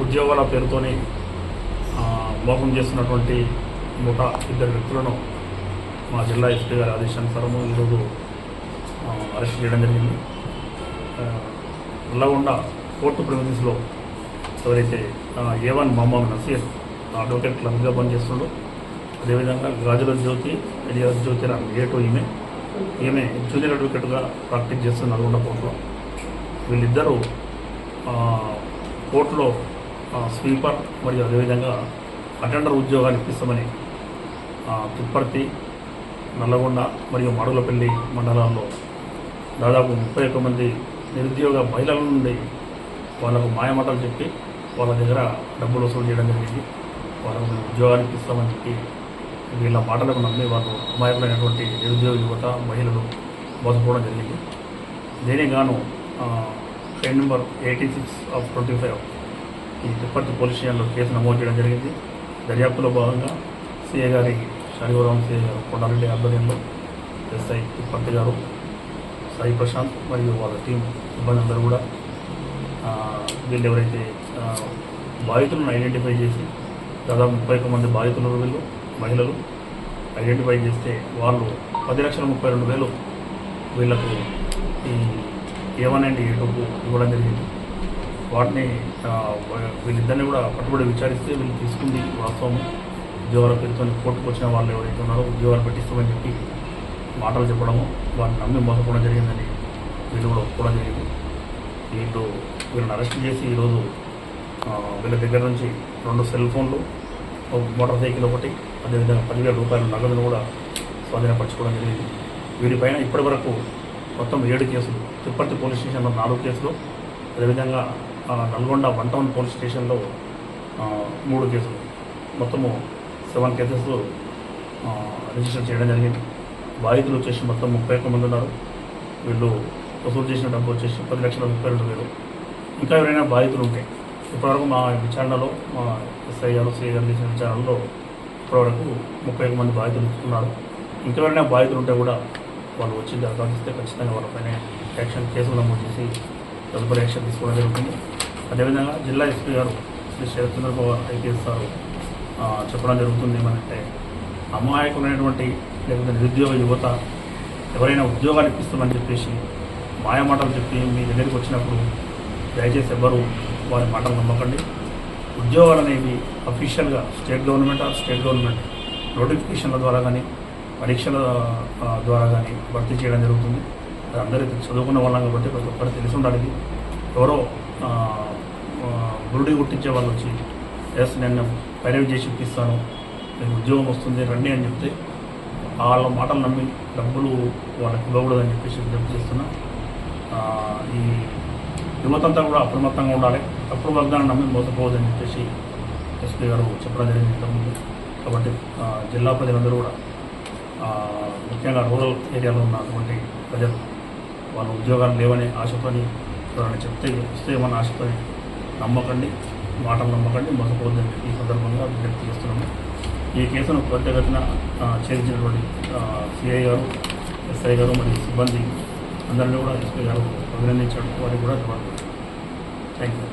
ఉద్యోగాల పేరుతోనే మోసం చేస్తున్నటువంటి ముఠా ఇద్దరు వ్యక్తులను మా జిల్లా ఎస్పీ గారి ఆదేశానుసారము ఈరోజు అరెస్ట్ చేయడం జరిగింది. ఆ, నల్లగొండ కోర్టు ప్రిమిసెస్లో ఎవరైతే A one Mohammed Naseer advocate క్లబ్గా పనిచేస్తుండో అదేవిధంగా గాజుల జ్యోతి ఎలియాస్ జ్యోతి ఏ టూ ఈమె ఈమె జూనియర్ అడ్వకేట్గా ప్రాక్టీస్ చేస్తుంది నల్గొండ కోర్టులో. వీళ్ళిద్దరూ కోర్టులో స్వీపర్ మరియు అదేవిధంగా అటెండర్ ఉద్యోగాలు ఇప్పిస్తామని తిప్పర్తి నల్లగొండ మరియు మడుగులపల్లి మండలాల్లో దాదాపు ముప్పై ఒక్క మంది నిరుద్యోగ మహిళల నుండి వాళ్ళకు మాయమాటలు చెప్పి వాళ్ళ దగ్గర డబ్బులు వసూలు చేయడం జరిగింది. వాళ్ళకు ఉద్యోగాలు ఉద్యోగానికి ఇస్తామని చెప్పి వీళ్ళ మాటలకు నమ్మి వాళ్ళు అమాయకులైనటువంటి నిరుద్యోగ యువత మహిళలు మోసపోవడం జరిగింది. దీనికి గాను train number eighty six of twenty five ఈ తిప్పర్తి పోలీస్ స్టేషన్లో కేసు నమోదు చేయడం జరిగింది. దర్యాప్తులో భాగంగా సిఏ గారి శనివారం సిఏ గారు కొండారెడ్డి ఆధ్వర్యంలో ఎస్ఐ తిప్పర్తి గారు సాయి ప్రశాంత్ మరియు వాళ్ళ టీం సిబ్బంది అందరూ కూడా వీళ్ళు ఎవరైతే బాధితులను ఐడెంటిఫై చేసి దాదాపు ముప్పై ఒక్క మంది బాధితులు వీళ్ళు మహిళలు ఐడెంటిఫై చేస్తే వాళ్ళు పది లక్షల ముప్పై రెండు వేలు వీళ్ళకు ఈ ఏవన్ అండ్ డబ్బు ఇవ్వడం జరిగింది. వాటిని వీళ్ళిద్దరిని కూడా పట్టుబడి విచారిస్తే వీళ్ళు తీసుకుంది వాస్తవం ఉద్యోగాల పేరుతో కోర్టుకు వచ్చిన వాళ్ళు ఎవరైతే ఉన్నారో ఉద్యోగాలు పెట్టిస్తామని చెప్పి మాటలు చెప్పడము వారిని నమ్మి మోసపోవడం జరిగిందని వీళ్ళు కూడా ఒప్పుకోవడం జరిగింది. వీళ్ళు వీళ్ళని అరెస్ట్ చేసి ఈరోజు వీళ్ళ దగ్గర నుంచి రెండు సెల్ ఫోన్లు ఒక మోటార్ సైకిల్ ఒకటి అదేవిధంగా పదివేల రూపాయల నగదును కూడా స్వాధీనపరచుకోవడం జరిగింది. వీరిపైన ఇప్పటి వరకు మొత్తం ఏడు కేసులు తిరుపతి పోలీస్ స్టేషన్లో నాలుగు కేసులు అదేవిధంగా నల్గొండ వన్ టౌన్ పోలీస్ స్టేషన్లో మూడు కేసులు. మొత్తము సెవెన్ కేసెస్ రిజిస్టర్ చేయడం జరిగింది. బాధితులు వచ్చేసి మొత్తం ముప్పై ఒక్క మంది ఉన్నారు. వీళ్ళు వసూలు చేసిన డబ్బు వచ్చేసి పది లక్షల ముప్పై రెండు వేలు. ఇంకా ఎవరైనా బాధితులు ఉంటాయి ఇప్పటివరకు మా విచారణలో మా ఎస్ఐ గారు సిఐ గారు చేసిన విచారణలో ఇప్పటివరకు ముప్పై ఒక్క మంది బాధితులు ఉన్నారు. ఇంకా ఎవరైనా బాధితులు ఉంటే కూడా వాళ్ళు వచ్చి దరఖాస్తు ఇస్తే ఖచ్చితంగా వాళ్ళపైన యాక్షన్ కేసులు నమోదు చేసి తదుపరి యాక్షన్ తీసుకోవడం జరుగుతుంది. అదేవిధంగా జిల్లా ఎస్పీ గారు శ్రీ శరత్చంద్రబాబు ఐపీఎస్ గారు చెప్పడం జరుగుతుంది ఏమంటే అమాయకులైనటువంటి లేకపోతే నిరుద్యోగ యువత ఎవరైనా ఉద్యోగాలు ఇప్పిస్తామని చెప్పేసి మాయమాటలు చెప్పి మీ దగ్గరికి వచ్చినప్పుడు దయచేసి ఎవ్వరు వారి మాటలు నమ్మకండి. ఉద్యోగాలు అనేవి అఫీషియల్గా state government or state government నోటిఫికేషన్ల ద్వారా కానీ పరీక్షల ద్వారా కానీ భర్తీ చేయడం జరుగుతుంది. అది అందరికీ చదువుకున్న వాళ్ళం కాబట్టి ప్రతి ఒక్కరు తెలిసి ఉండాలి ఎవరో గురుడి గుర్తించే వాళ్ళు వచ్చి ఎస్ నేను పైరవి చేసి ఇప్పిస్తాను. మీకు ఉద్యోగం వస్తుంది రండి అని చెప్తే వాళ్ళ మాటలు నమ్మి డబ్బులు వాళ్ళకి ఇవ్వకూడదని చెప్పేసి విజ్ఞప్తి చేస్తున్నా. ఈ యువతంతా కూడా అప్రమత్తంగా ఉండాలి. తప్పుడు వాగ్దానం నమ్మి మోసపోవద్దని చెప్పేసి ఎస్పీ గారు చెప్పడం జరిగింది ఇంతకుముందు కాబట్టి జిల్లా ప్రజలందరూ కూడా ముఖ్యంగా రూరల్ ఏరియాలో ఉన్నటువంటి ప్రజలు వాళ్ళ ఉద్యోగాలు లేవనే ఆశతోని ఎవరైనా చెప్తే వస్తే వస్తేమన్న ఆశతోని నమ్మకండి మాటలు నమ్మకండి మోసపోవద్దని ఈ సందర్భంగా విజ్ఞప్తి చేస్తున్నాము. ఈ కేసును త్వరితగతిన ఛేదించినటువంటి సిఐ గారు ఎస్ఐ గారు మరియు సిబ్బంది అందరినీ కూడా ఎస్పీ గారు అభినందించడం వారికి కూడా థ్యాంక్ యూ